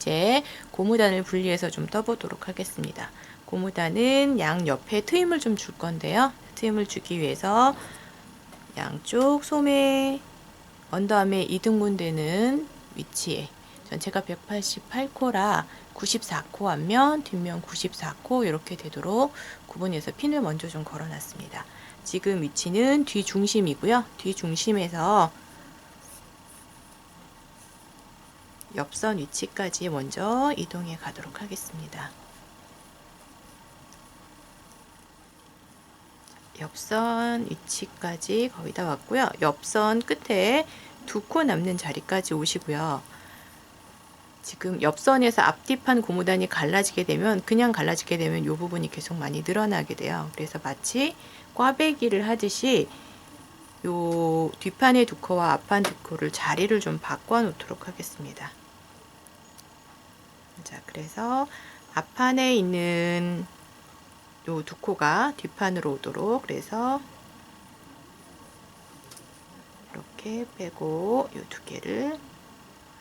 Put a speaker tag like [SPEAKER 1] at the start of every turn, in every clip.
[SPEAKER 1] 이제 고무단을 분리해서 좀 떠보도록 하겠습니다. 고무단은 양 옆에 트임을 좀 줄 건데요. 트임을 주기 위해서 양쪽 소매 언더암에 이등분 되는 위치에 전체가 188코라 94코 앞면, 뒷면 94코 이렇게 되도록 구분해서 핀을 먼저 좀 걸어놨습니다. 지금 위치는 뒤 중심이고요. 뒤 중심에서 옆선 위치까지 먼저 이동해 가도록 하겠습니다. 옆선 위치까지 거의 다 왔고요. 옆선 끝에 두 코 남는 자리까지 오시고요. 지금 옆선에서 앞뒤판 고무단이 갈라지게 되면 그냥 갈라지게 되면 이 부분이 계속 많이 늘어나게 돼요. 그래서 마치 꽈배기를 하듯이 요 뒷판의 두 코와 앞판 두 코를 자리를 좀 바꿔 놓도록 하겠습니다. 자, 그래서 앞판에 있는 요 두 코가 뒷판으로 오도록 그래서 이렇게 빼고 요 두 개를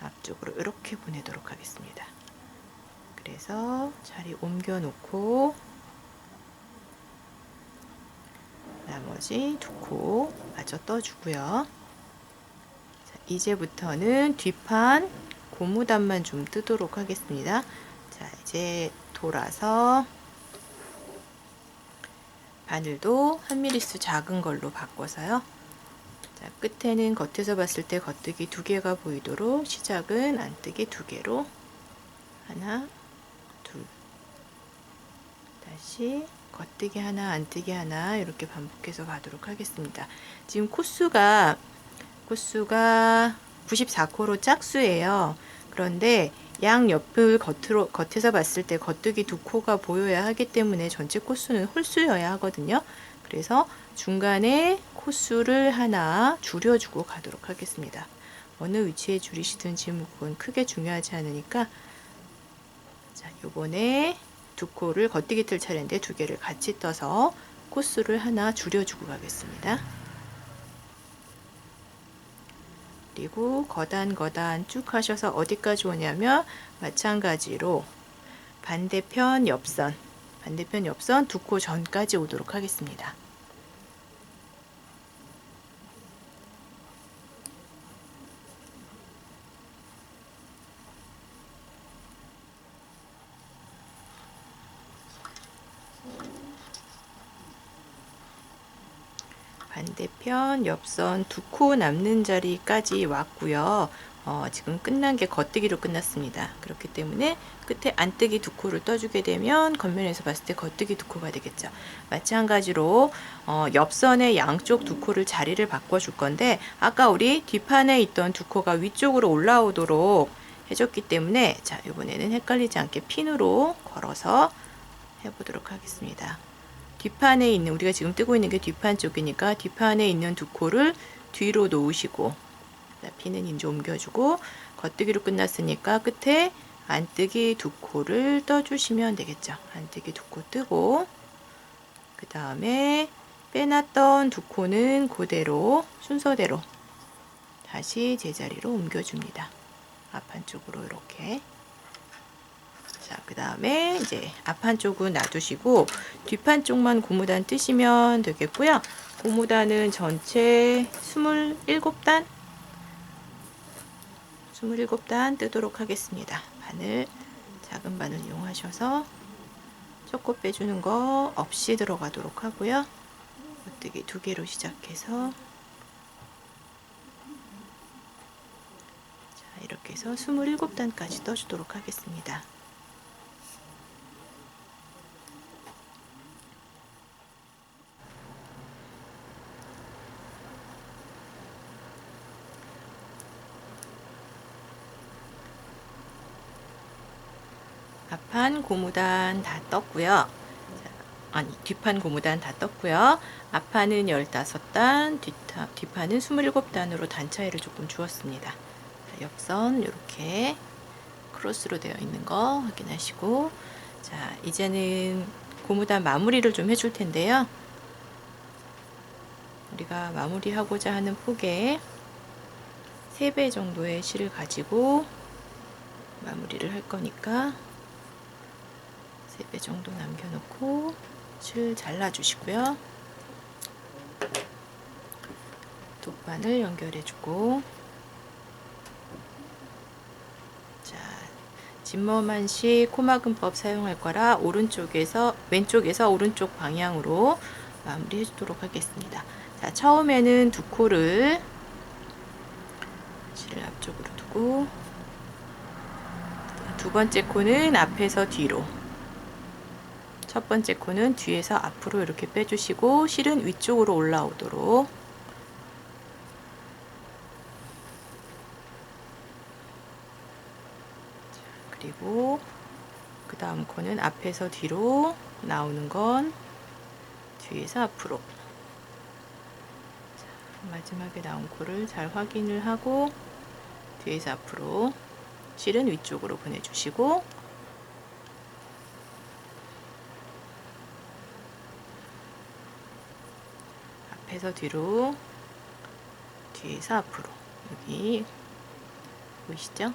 [SPEAKER 1] 앞쪽으로 이렇게 보내도록 하겠습니다. 그래서 자리 옮겨 놓고 나머지 두 코 마저 떠주고요. 자, 이제부터는 뒷판 고무단만 좀 뜨도록 하겠습니다. 자, 이제 돌아서 바늘도 한 미리수 작은 걸로 바꿔서요. 자, 끝에는 겉에서 봤을 때 겉뜨기 두 개가 보이도록 시작은 안뜨기 두 개로 하나, 둘, 다시 겉뜨기 하나, 안뜨기 하나 이렇게 반복해서 가도록 하겠습니다. 지금 코수가 코수가 94코로 짝수예요. 그런데 양 옆을 겉으로 겉에서 봤을 때 겉뜨기 두 코가 보여야 하기 때문에 전체 코수는 홀수여야 하거든요. 그래서 중간에 코수를 하나 줄여주고 가도록 하겠습니다. 어느 위치에 줄이시든지 뭐 그건 크게 중요하지 않으니까 자 요번에 두 코를 겉뜨기 틀 차례인데 두 개를 같이 떠서 코수를 하나 줄여주고 가겠습니다. 그리고 거단 거단 쭉 하셔서 어디까지 오냐면 마찬가지로 반대편 옆선 반대편 옆선 두 코 전까지 오도록 하겠습니다. 반대편 옆선 두 코 남는 자리까지 왔고요. 어, 지금 끝난 게 겉뜨기로 끝났습니다. 그렇기 때문에 끝에 안뜨기 두 코를 떠주게 되면 겉면에서 봤을 때 겉뜨기 두 코가 되겠죠. 마찬가지로 어, 옆선의 양쪽 두 코를 자리를 바꿔줄 건데 아까 우리 뒷판에 있던 두 코가 위쪽으로 올라오도록 해줬기 때문에 자 이번에는 헷갈리지 않게 핀으로 걸어서 해보도록 하겠습니다. 뒷판에 있는 우리가 지금 뜨고 있는 게 뒷판 쪽이니까 뒷판에 있는 두 코를 뒤로 놓으시고 피는 이제 옮겨주고 겉뜨기로 끝났으니까 끝에 안뜨기 두 코를 떠주시면 되겠죠. 안뜨기 두 코 뜨고 그 다음에 빼놨던 두 코는 그대로 순서대로 다시 제자리로 옮겨줍니다. 앞판 쪽으로 이렇게 자, 그 다음에 이제 앞판 쪽은 놔두시고 뒷판 쪽만 고무단 뜨시면 되겠고요. 고무단은 전체 27단 27단 뜨도록 하겠습니다. 바늘 작은 바늘 이용하셔서 초코 빼주는 거 없이 들어가도록 하고요. 겉뜨기 두 개로 시작해서 자, 이렇게 해서 27단까지 떠주도록 하겠습니다. 앞판 고무단 다 떴고요. 아니 뒷판 고무단 다 떴고요. 앞판은 15단, 뒷타, 뒷판은 27단으로 단 차이를 조금 주었습니다. 옆선 이렇게 크로스로 되어 있는 거 확인하시고 자 이제는 고무단 마무리를 좀 해줄 텐데요. 우리가 마무리하고자 하는 폭의 3배 정도의 실을 가지고 마무리를 할 거니까 3배 정도 남겨놓고 실 잘라주시고요. 돗바늘 연결해주고 자 진머만식 코막음법 사용할 거라 오른쪽에서 왼쪽에서 오른쪽 방향으로 마무리 해 주도록 하겠습니다. 자 처음에는 두 코를 실을 앞쪽으로 두고 두 번째 코는 앞에서 뒤로 첫 번째 코는 뒤에서 앞으로 이렇게 빼주시고 실은 위쪽으로 올라오도록. 자, 그리고 그 다음 코는 앞에서 뒤로 나오는 건 뒤에서 앞으로. 자, 마지막에 나온 코를 잘 확인을 하고 뒤에서 앞으로 실은 위쪽으로 보내주시고 앞에서 뒤로 뒤에서 앞으로 여기 보이시죠?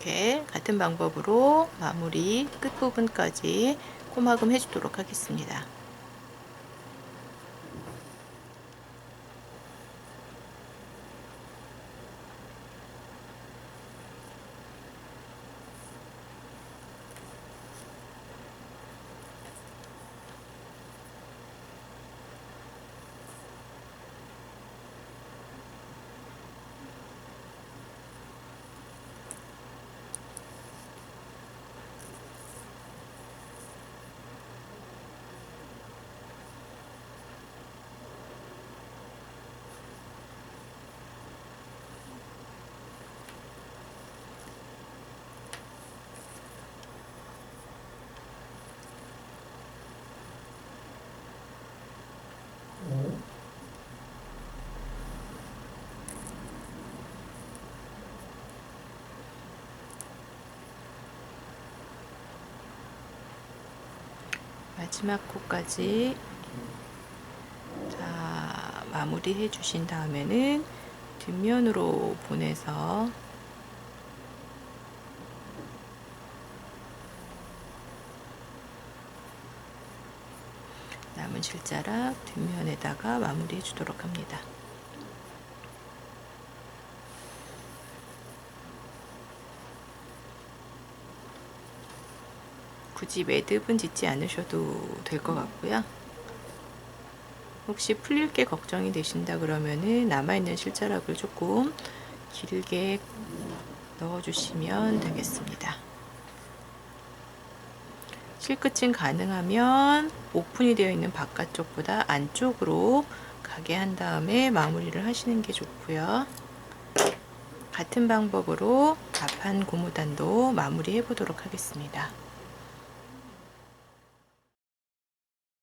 [SPEAKER 1] 이렇게 같은 방법으로 마무리 끝부분까지 코막음 해주도록 하겠습니다. 마지막 코까지 자 마무리 해 주신 다음에는 뒷면으로 보내서 남은 실자락 뒷면에다가 마무리 해 주도록 합니다. 굳이 매듭은 짓지 않으셔도 될 것 같고요. 혹시 풀릴 게 걱정이 되신다 그러면은 남아있는 실자락을 조금 길게 넣어주시면 되겠습니다. 실끝은 가능하면 오픈이 되어 있는 바깥쪽보다 안쪽으로 가게 한 다음에 마무리를 하시는 게 좋고요. 같은 방법으로 가판 고무단도 마무리해 보도록 하겠습니다.